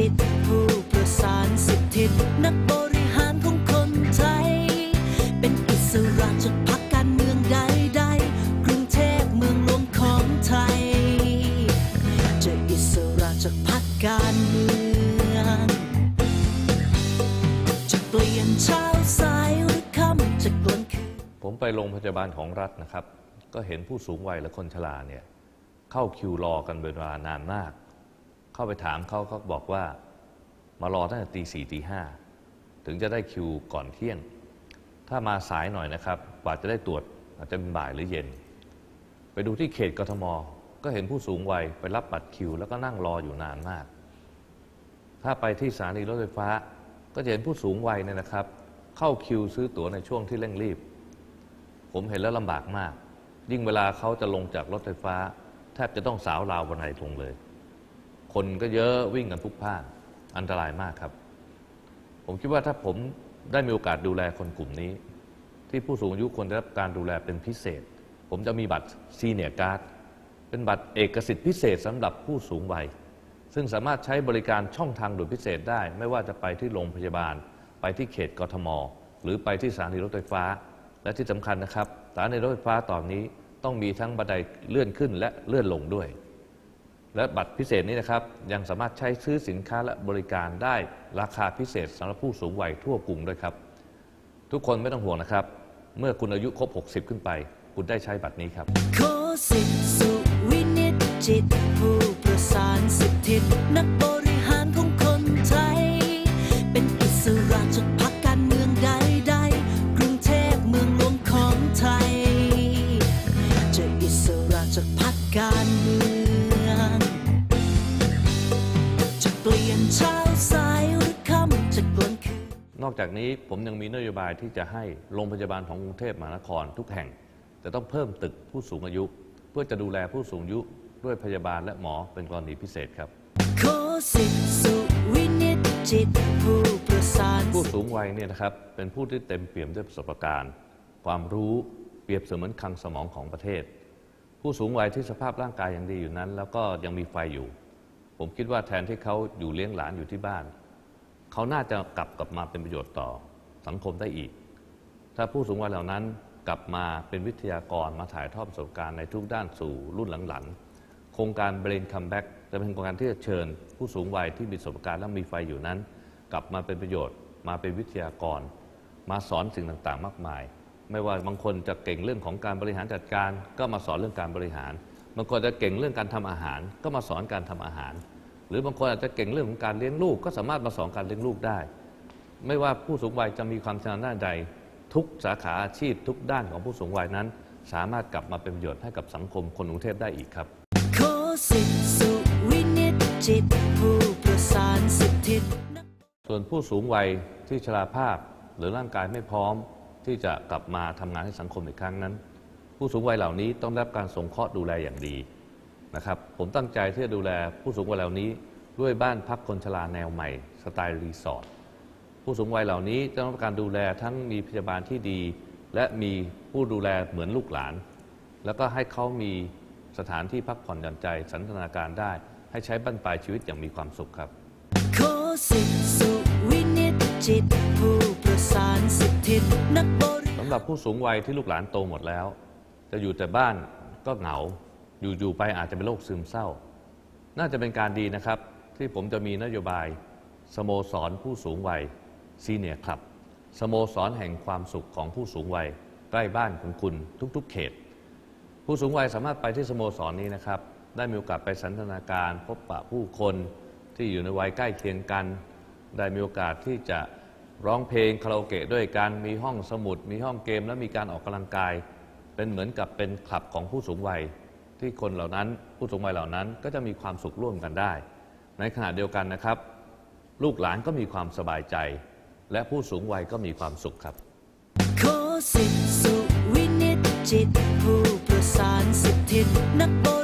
จิต ผู้ประสานสิทธินักบริหารของคนไทย เป็นอิสระจากพรรคการเมืองใดๆ กรุงเทพเมืองหลวงของไทย จะอิสระจากพรรคการเมือง จะเปลี่ยนเช้าสายหรือค่ำจะกลางคืนผมไปโรงพยาบาลของรัฐนะครับ ก็เห็นผู้สูงวัยและคนชราเนี่ยเข้าคิวรอกันเวลานานมาก เข้าไปถามเขาเขาบอกว่ามารอตั้งแต่ตีสี่ตีห้าถึงจะได้คิวก่อนเที่ยง ถ้ามาสายหน่อยนะครับกว่าจะได้ตรวจอาจจะเป็นบ่ายหรือเย็น ไปดูที่เขตกทม ก็เห็นผู้สูงวัยไปรับบัตรคิว แล้วก็นั่งรออยู่นานมาก ถ้าไปที่สถานีรถไฟฟ้า ก็จะเห็นผู้สูงวัยเนี่ยนะครับ เข้าคิวซื้อตั๋วในช่วงที่เร่งรีบ ผมเห็นแล้วลำบากมาก ยิ่งเวลาเขาจะลงจากรถไฟฟ้า แทบจะต้องสาวราวบันไดลงเลย คนก็เยอะวิ่งกันพลุกพล่านอันตรายมากครับ ผมคิดว่าถ้าผมได้มีโอกาสดูแลคนกลุ่มนี้ ที่ผู้สูงอายุควรได้รับการดูแลเป็นพิเศษ ผมจะมีบัตรซีเนียการ์ดเป็นบัตรเอกสิทธิ์พิเศษสำหรับผู้สูงวัย ซึ่งสามารถใช้บริการช่องทางด่วนพิเศษได้ ไม่ว่าจะไปที่โรงพยาบาล ไปที่เขตกทม หรือไปที่สถานีรถไฟฟ้า และที่สำคัญนะครับสถานีรถไฟฟ้าตอนนี้ต้องมีทั้งบันไดเลื่อนขึ้นและเลื่อนลงด้วย และบัตรพิเศษนี้นะครับยังสามารถใช้ซื้อสินค้าและบริการได้ราคาพิเศษสำหรับผู้สูงวัยทั่วกรุงด้วยครับ ทุกคนไม่ต้องห่วงนะครับ เมื่อคุณอายุครบ 60 ขึ้นไป คุณได้ใช้บัตรนี้ครับขอสิสุวินิจจิตผู้ประสานสิทธินักบริหารของคนไทย เป็นอิสระจากพรรคการเมืองใดๆกรุงเทพเมืองหลวงของไทย จะอิสระจากพรรคการ นนอกจากนี้ผมยังมีนโยบายที่จะให้โรงพยาบาลของกรุงเทพมหานครทุกแห่ง จะต้องเพิ่มตึกผู้สูงอายุ เพื่อจะดูแลผู้สูงอายุด้วยพยาบาลและหมอเป็นกรณีพิเศษครับขอสิทธิสุวินิจจิตผู้ประสานผู้สูงวัยเนี่ยนะครับเป็นผู้ที่เต็มเปี่ยมด้วยประสบการณ์ ความรู้เปรียบเสมือนคลังสมองของประเทศ ผู้สูงวัยที่สภาพร่างกายยังดีอยู่นั้น แล้วก็ยังมีไฟอยู่ ผมคิดว่าแทนที่เขาอยู่เลี้ยงหลานอยู่ที่บ้าน เขาน่าจะกลับกลับมาเป็นประโยชน์ต่อสังคมได้อีก ถ้าผู้สูงวัยเหล่านั้นกลับมาเป็นวิทยากรมาถ่ายทอดประสบการณ์ในทุกด้านสู่รุ่นหลังๆ โครงการ Brain Comeback จะเป็นโครงการที่จะเชิญ ผู้สูงวัยที่มีประสบการณ์และมีไฟอยู่นั้น กลับมาเป็นประโยชน์ มาเป็นวิทยากร มาสอนสิ่งต่างๆ มากมาย ไม่ว่าบางคนจะเก่งเรื่องของการบริหารจัดการ ก็มาสอนเรื่องการบริหาร บางคนจะเก่งเรื่องการทำอาหาร ก็มาสอนการทำอาหาร หรือบางคนอาจจะเก่งเรื่องของการเลี้ยงลูก ก็สามารถมาสอนการเลี้ยงลูกได้ ไม่ว่าผู้สูงวัยจะมีความชำนาญด้านใด ทุกสาขาอาชีพทุกด้านของผู้สูงวัยนั้น สามารถกลับมาเป็นประโยชน์ให้กับสังคมคนกรุงเทพได้อีกครับขอสิทธิสุวินิจจิตผู้ประสานสิทธินักส่วนผู้สูงวัยที่ชราภาพหรือร่างกายไม่พร้อมที่จะกลับมาทำงานให้สังคมอีกครั้งนั้น ผู้สูงวัยเหล่านี้ต้องได้รับการสงเคราะห์ดูแลอย่างดี นะครับผมตั้งใจที่จะดูแลผู้สูงวัยเหล่านี้ ด้วยบ้านพักคนชราแนวใหม่ สไตล์รีสอร์ทผู้สูงวัยเหล่านี้ต้องได้รับการดูแลทั้งมีพยาบาลที่ดี และมีผู้ดูแลเหมือนลูกหลาน แล้วก็ให้เขามีสถานที่พักผ่อนหย่อนใจสันทนาการได้ ให้ใช้บั้นปลายชีวิตอย่างมีความสุขครับขอสิทธิสุวินิจจิตผู้ประสานสิทธินักบริสำหรับผู้สูงวัยที่ลูกหลานโตหมดแล้ว จะอยู่แต่บ้านก็เหงา อยู่ ๆ ไปอาจจะเป็นโรคซึมเศร้า น่าจะเป็นการดีนะครับ ที่ผมจะมีนโยบาย สโมสรผู้สูงวัยซีเนียคลับ สโมสรแห่งความสุขของผู้สูงวัย ใกล้บ้านของคุณทุก ๆ เขต ผู้สูงวัยสามารถไปที่สโมสรนี้นะครับ ได้มีโอกาสไปสันทนาการพบปะผู้คนที่อยู่ในวัยใกล้เคียงกัน ได้มีโอกาสที่จะร้องเพลงคาราโอเกะด้วยกันมีห้องสมุด มีห้องเกมและมีการออกกำลังกาย เป็นเหมือนกับเป็นคลับของผู้สูงวัย ที่คนเหล่านั้นผู้สูงวัยเหล่านั้นก็จะมีความสุขร่วมกันได้ ในขณะเดียวกันนะครับ ลูกหลานก็มีความสบายใจ และผู้สูงวัยก็มีความสุขครับขอสิทธิสุวินิจจิตผู้ประสานสิทธินักบ